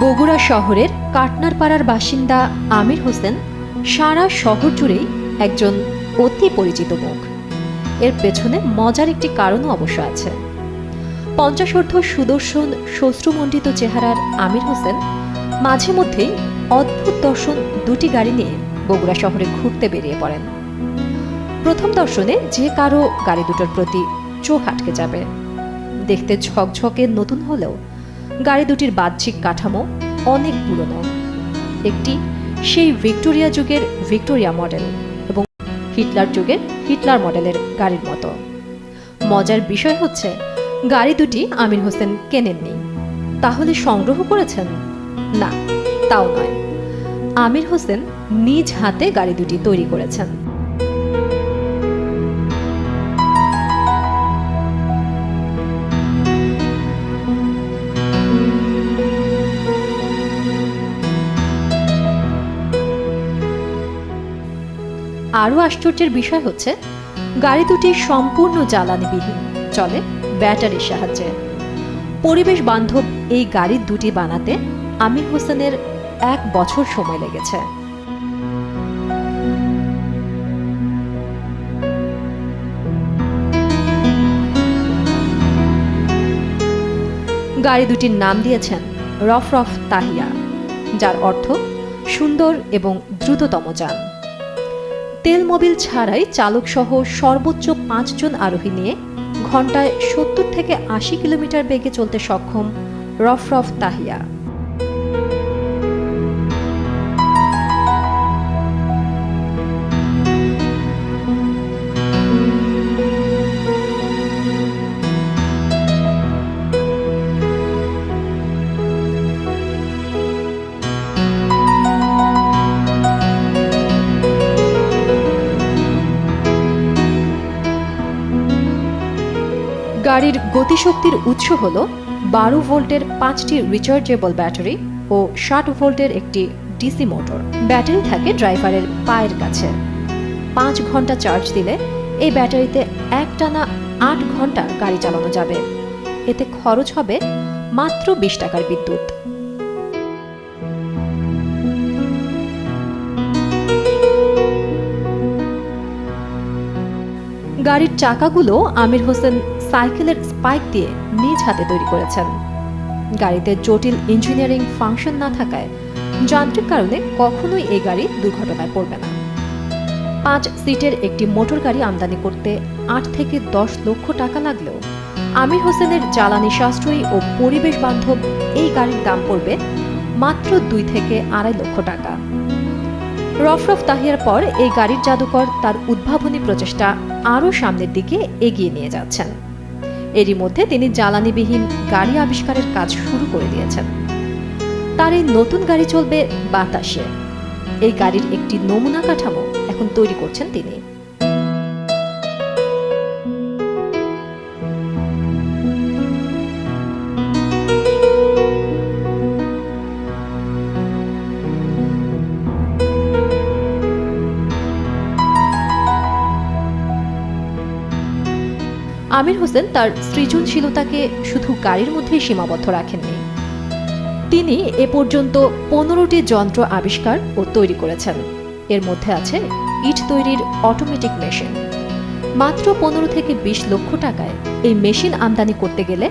বগুড়া শহরের কাটনারপাড়ার বাসিন্দা আমির হোসেন সারা শহর জুড়েই একজন অতি পরিচিত মুখ। এর পেছনে মজার একটি কারণও অবশ্য আছে। পঞ্চাশোর্ধ সুদর্শন শ্বশ্রুমণ্ডিত চেহারার আমির হোসেন মাঝে মধ্যেই অদ্ভুত দর্শন দুটি গাড়ি নিয়ে বগুড়া শহরে ঘুরতে বেরিয়ে পড়েন। প্রথম দর্শনে যে কারও গাড়ি দুটোর প্রতি চোখ আটকে যাবে। দেখতে ঝকঝকে নতুন হলেও গাড়ি দুটির বাহ্যিক কাঠামো অনেক পুরনো। একটি সেই ভিক্টোরিয়া যুগের ভিক্টোরিয়া মডেল। হিটলার যুগের হিটলার মডেলের গাড়ির মতো। মজার বিষয় হচ্ছে, গাড়ি দুটি আমির হোসেন কেনেননি। তাহলে সংগ্রহ করেছেন? না, তাও নয়। আমির হোসেন নিজ হাতে গাড়ি দুটি তৈরি করেছেন। আরও আশ্চর্যের বিষয় হচ্ছে, গাড়ি দুটি সম্পূর্ণ জ্বালানিবিহীন। চলে ব্যাটারির সাহায্যে। পরিবেশ বান্ধব এই গাড়ি দুটি বানাতে আমির হোসেনের এক বছর সময় লেগেছে। গাড়ি দুটির নাম দিয়েছেন রফ রফ তাহিয়া, যার অর্থ সুন্দর এবং দ্রুততম যান। তেল মোবিল ছাড়াই চালকসহ সর্বোচ্চ পাঁচজন আরোহী নিয়ে ঘন্টায় সত্তর থেকে আশি কিলোমিটার বেগে চলতে সক্ষম রফ রফ তাহিয়া। গাড়ির গতিশক্তির উৎস হল বারো ভোল্টের পাঁচটি রিচার্জেবল ব্যাটারি ও ষাট ভোল্টের একটি ডিসি মোটর। ব্যাটারি থাকে ড্রাইভারের পায়ের কাছে। পাঁচ ঘণ্টা চার্জ দিলে এই ব্যাটারিতে একটানা আট ঘণ্টা গাড়ি চালানো যাবে। এতে খরচ হবে মাত্র বিশ টাকার বিদ্যুৎ। গাড়ির চাকাগুলো আমির হোসেন সাইকেলের স্পাইক দিয়ে নিজ হাতে তৈরি করেছেন। গাড়িতে জটিল ইঞ্জিনিয়ারিং ফাংশন না থাকায় যান্ত্রিক কারণে কখনোই এই গাড়ি দুর্ঘটনায় পড়বে না। পাঁচ সিটের একটি মোটর গাড়ি আমদানি করতে আট থেকে দশ লক্ষ টাকা লাগলেও আমির হোসেনের জ্বালানি সাশ্রয়ী ও পরিবেশ বান্ধব এই গাড়ির দাম পড়বে মাত্র দুই থেকে আড়াই লক্ষ টাকা। রফরফ তাহিয়ার পর এই গাড়ির জাদুকর তার উদ্ভাবনী প্রচেষ্টা আরও সামনের দিকে এগিয়ে নিয়ে যাচ্ছেন। এরই মধ্যে তিনি জ্বালানিবিহীন গাড়ি আবিষ্কারের কাজ শুরু করে দিয়েছেন। তার এই নতুন গাড়ি চলবে বাতাসে। এই গাড়ির একটি নমুনা কাঠামো এখন তৈরি করছেন তিনি। আমির হোসেন তার সৃজনশীলতাকে শুধু গাড়ির মধ্যেই সীমাবদ্ধ রাখেননি। তিনি এ পর্যন্ত পনেরোটি যন্ত্র আবিষ্কার ও তৈরি করেছেন। এর মধ্যে আছে ইট তৈরির অটোমেটিক মেশিন। মাত্র পনেরো থেকে বিশ লক্ষ টাকায় এই মেশিন আমদানি করতে গেলে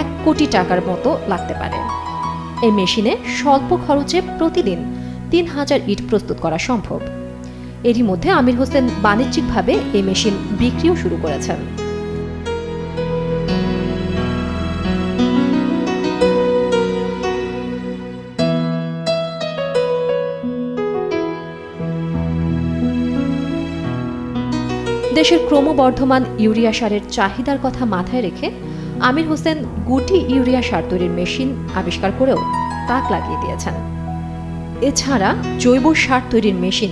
এক কোটি টাকার মতো লাগতে পারে। এই মেশিনে স্বল্প খরচে প্রতিদিন তিন হাজার ইট প্রস্তুত করা সম্ভব। এরই মধ্যে আমির হোসেন বাণিজ্যিকভাবে এই মেশিন বিক্রিও শুরু করেছেন। দেশের ক্রমবর্ধমান ইউরিয়া সারের চাহিদার কথা মাথায় রেখে আমির হোসেন গুটি ইউরিয়া সার তৈরির মেশিন আবিষ্কার করেও তাক লাগিয়ে দিয়েছেন। এছাড়া জৈব সার তৈরির মেশিন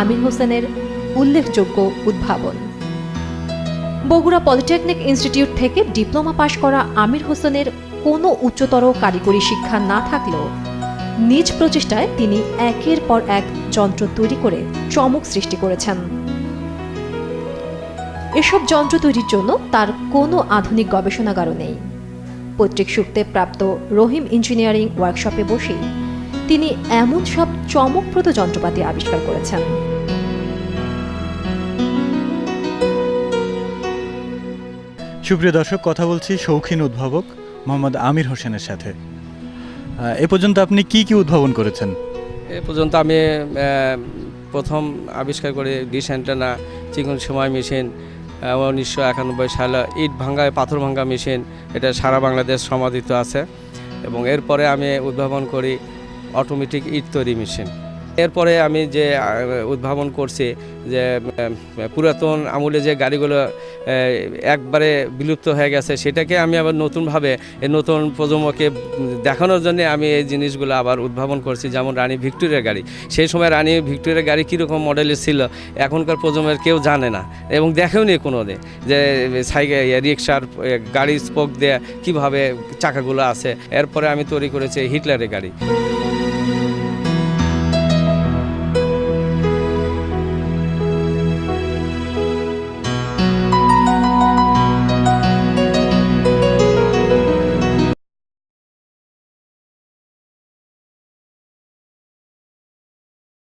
আমির হোসেনের উল্লেখযোগ্য উদ্ভাবন। বগুড়া পলিটেকনিক ইনস্টিটিউট থেকে ডিপ্লোমা পাশ করা আমির হোসেনের কোনো উচ্চতর কারিগরি শিক্ষা না থাকলেও নিজ প্রচেষ্টায় তিনি একের পর এক যন্ত্র তৈরি করে চমক সৃষ্টি করেছেন। এসব যন্ত্র তৈরির জন্য তার কোনো আধুনিক গবেষণাগারও নেই। পৈতৃক সূত্রে প্রাপ্ত রহিম ইঞ্জিনিয়ারিং ওয়ার্কশপে বসেই তিনি এমন সব চমকপ্রদ যন্ত্রপাতি আবিষ্কার করেছেন। সুপ্রিয় দর্শক কথা বলছি শৌখিন উদ্ভাবক মোহাম্মদ আমির হোসেনের সাথে। এ পর্যন্ত আপনি কি কি উদ্ভাবন করেছেন? এ পর্যন্ত আমি আহ, প্রথম আবিষ্কার করে ডিশ অ্যান্টেনা চিকন সময় মেশিন উনিশশো একানব্বই সালে ইট ভাঙ্গায় পাথর ভাঙ্গা মেশিন, এটা সারা বাংলাদেশ সমাদিত আছে। এবং এরপরে আমি উদ্ভাবন করি অটোমেটিক ইট তৈরি মেশিন। এরপরে আমি যে উদ্ভাবন করছি যে পুরাতন আমলে যে গাড়িগুলো একবারে বিলুপ্ত হয়ে গেছে। সেটাকে আমি আবার নতুনভাবে নতুন প্রজন্মকে দেখানোর জন্য আমি এই জিনিসগুলো আবার উদ্ভাবন করছি, যেমন রানী ভিক্টোরিয়ার গাড়ি। সেই সময় রানী ভিক্টোরিয়ার গাড়ি কীরকম মডেলের ছিল, এখনকার প্রজন্মের কেউ জানে না। এবং দেখেও নি কোনো দিন যে সাইকেল, রিক্সার গাড়ি স্পোক দিয়ে কীভাবে চাকাগুলো আছে। এরপরে আমি তৈরি করেছি হিটলারের গাড়ি।